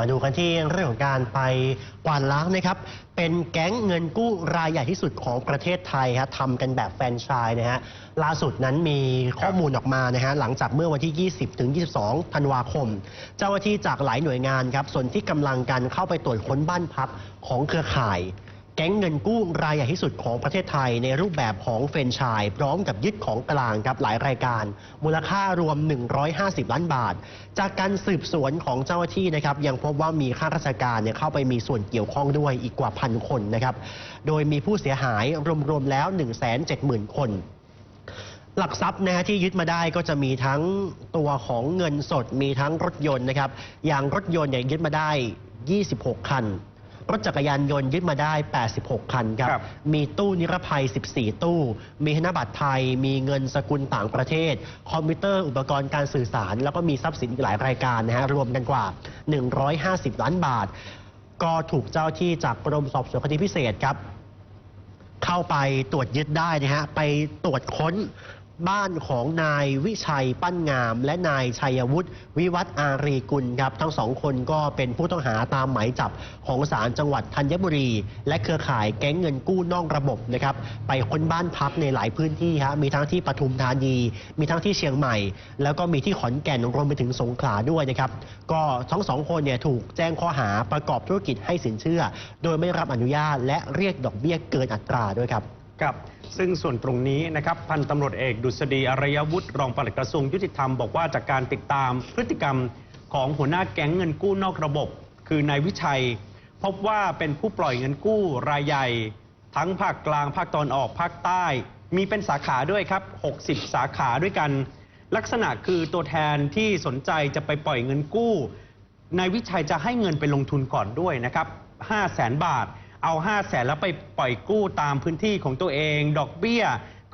มาดูกันที่เรื่องของการไปกวาดล้างนะครับ เป็นแก๊งเงินกู้รายใหญ่ที่สุดของประเทศไทยฮะทำกันแบบแฟนชส์นะฮะล่าสุดนั้นมีข้อมูลออกมานะฮะหลังจากเมื่อวันที่ 20 ถึง 22 ธันวาคม เจ้าหน้าที่จากหลายหน่วยงานครับส่วนที่กำลังกันเข้าไปตรวจค้นบ้านพักของเครือข่าย ก๊งเงินกู้รายใหญ่ที่สุดของประเทศไทยในรูปแบบของเฟรนชส์พร้อมกับยึดของกลางครับหลายรายการ มูลค่ารวม 150 ล้านบาท จากการสืบสวนของเจ้าหน้าที่นะครับยังพบว่ามีข้าราชการเนี่ยเข้าไปมีส่วนเกี่ยวข้องด้วยอีกกว่าพันคนนะครับโดยมีผู้เสียหายรวมๆแล้ว 170,000 คนหลักทรัพย์นะฮะที่ยึดมาได้ก็จะมีทั้งตัวของเงินสดมีทั้งรถยนต์นะครับอย่างรถยนต์เนี่ยยึดมาได้ 26 คัน รถจักรยานยนต์ยึดมาได้ 86 คันครับ ครับมีตู้นิรภัย 14 ตู้ มีธนบัตรไทย มีเงินสกุลต่างประเทศ คอมพิวเตอร์อุปกรณ์การสื่อสาร แล้วก็มีทรัพย์สินอีกหลายรายการนะฮะรวมกันกว่า 150 ล้านบาท ก็ถูกเจ้าที่จากกรมสอบสวนคดีพิเศษครับ เข้าไปตรวจยึดได้นะฮะ ไปตรวจค้น บ้านของนายวิชัยปั้นงาม และนายชัยวุฒิวิวัฒอารีกุลครับ ทั้งสองคนก็เป็นผู้ต้องหาตามหมายจับของศาลจังหวัดธัญบุรี และเครือข่ายแก๊งเงินกู้นอกระบบนะครับ ไปค้นบ้านพักในหลายพื้นที่ฮะมีทั้งที่ปทุมธานี มีทั้งที่เชียงใหม่ แล้วก็มีที่ขอนแก่นรวมไปถึงสงขลาด้วยนะครับ ก็ทั้งสองคนเนี่ยถูกแจ้งข้อหาประกอบธุรกิจให้สินเชื่อ โดยไม่รับอนุญาตและเรียกดอกเบี้ยเกินอัตราด้วยครับ ครับซึ่งส่วนตรงนี้นะครับพันตำรวจเอกดุษฎีอารยวุฒิรองปลัดกระทรวงยุติธรรมบอกว่าจากการติดตามพฤติกรรมของหัวหน้าแก๊งเงินกู้นอกระบบ คือนายวิชัย พบว่าเป็นผู้ปล่อยเงินกู้รายใหญ่ ทั้งภาคกลางภาคตอนออกภาคใต้ มีเป็นสาขาด้วยครับ 60 สาขาด้วยกัน ลักษณะคือตัวแทนที่สนใจจะไปปล่อยเงินกู้นายวิชัยจะให้เงินไปลงทุนก่อนด้วยนะครับ5 0 0แสนบาท เอา5 0 0แสนแล้วไปปล่อยกู้ตามพื้นที่ของตัวเอง ดอกเบี้ย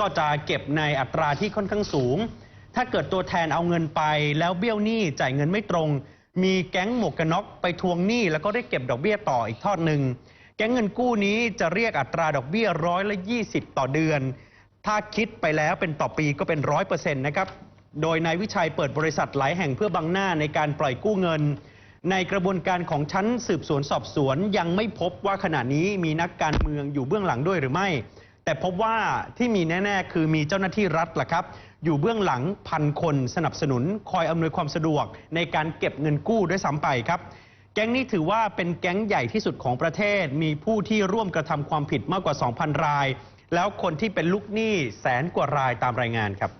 ก็จะเก็บในอัตราที่ค่อนข้างสูง ถ้าเกิดตัวแทนเอาเงินไป แล้วเบี้ยวหนี้จ่ายเงินไม่ตรง มีแก๊งหมวกกันน็อกไปทวงหนี้แล้วก็ได้เก็บดอกเบี้ยต่ออีกทอดหนึ่งแก๊งเงินกู้นี้จะเรียกอัตราดอกเบี้ยร้อยละ20 ต่อเดือน ถ้าคิดไปแล้วเป็นต่อปีก็เป็นร้อยเปอร์เซ็นต์นะครับ โดยนายวิชัยเปิดบริษัทหลายแห่งเพื่อบังหน้าในการปล่อยกู้เงิน ในกระบวนการของชั้นสืบสวนสอบสวนยังไม่พบว่าขณะนี้มีนักการเมืองอยู่เบื้องหลังด้วยหรือไม่ แต่พบว่าที่มีแน่ ๆ คือมีเจ้าหน้าที่รัฐล่ะครับ อยู่เบื้องหลังพันคนสนับสนุน คอยอำนวยความสะดวก ในการเก็บเงินกู้ด้วยซ้ำไปครับแก๊งนี้ถือว่าเป็นแก๊งใหญ่ที่สุดของประเทศ มีผู้ที่ร่วมกระทำความผิดมากกว่า 2,000 ราย แล้วคนที่เป็นลูกหนี้แสนกว่ารายตามรายงานครับ